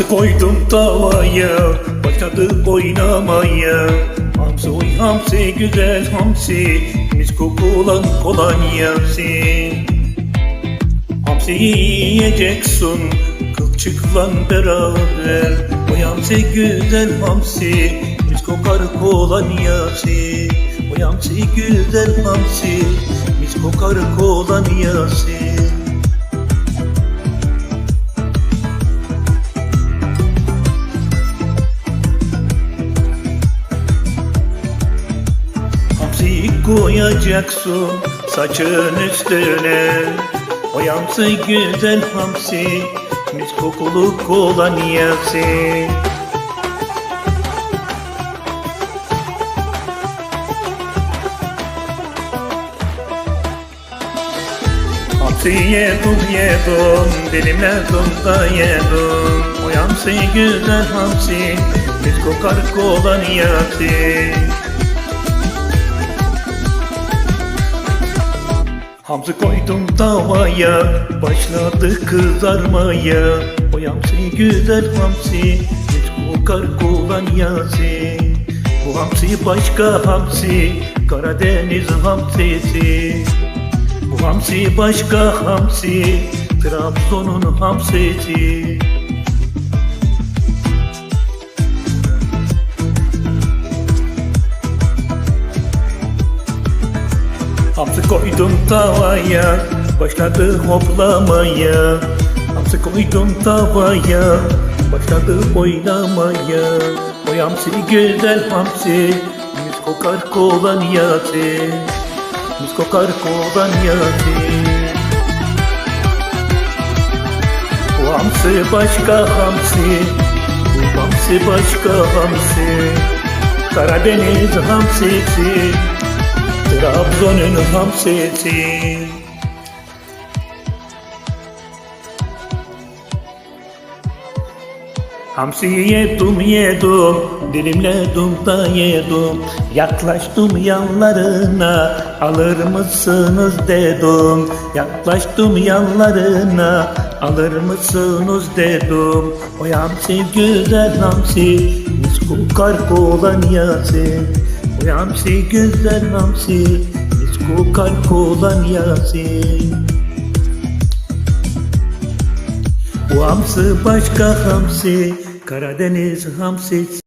Hamsi koydum tavaya Başladı oynamaya. Hamsi oy hamsi güzel hamsi. Mis kokulan kolonyası Hamsi. Yiyeceksin Kılçıkla beraber. Oy hamsi güzel hamsi. Mis kokar kolonyası Oy hamsi güzel hamsi. Mis kokar kolonyası koyacaksın saçın üstüne. O yamsı güzel hamsi Mis kokulu kolonyası Hamsi yedim yedim Dilimle da yedim O yamsı güzel hamsi Mis kokar kolonyası Hamsi koydum tavaya Başladı kızarmaya. O hamsi güzel hamsi Hiç kokar kolonyası Bu hamsi başka hamsi Karadeniz hamsisi. Bu hamsi başka hamsi Trabzon'un hamsisi koydum tavaya Başladı hoplamaya. Hamsi koydum tavaya Başladı oynamaya O hamsi güzel hamsi Mis kokar kolonyası Mis kokar kolonyası Bu hamsi başka hamsi Bu hamsi başka hamsi. Karadeniz hamsisi Trabzon'un hamsisi Hamsi yedim Dilimledim da yedim Yaklaştım yanlarına Alır mısınız dedim. Yaklaştım yanlarına Alır mısınız dedim. O hamsi güzel hamsi Mis kokar kolonyası O hamsi güzel hamsi Mis kokar kolonyası Bu hamsi başka hamsi Karadeniz hamsisi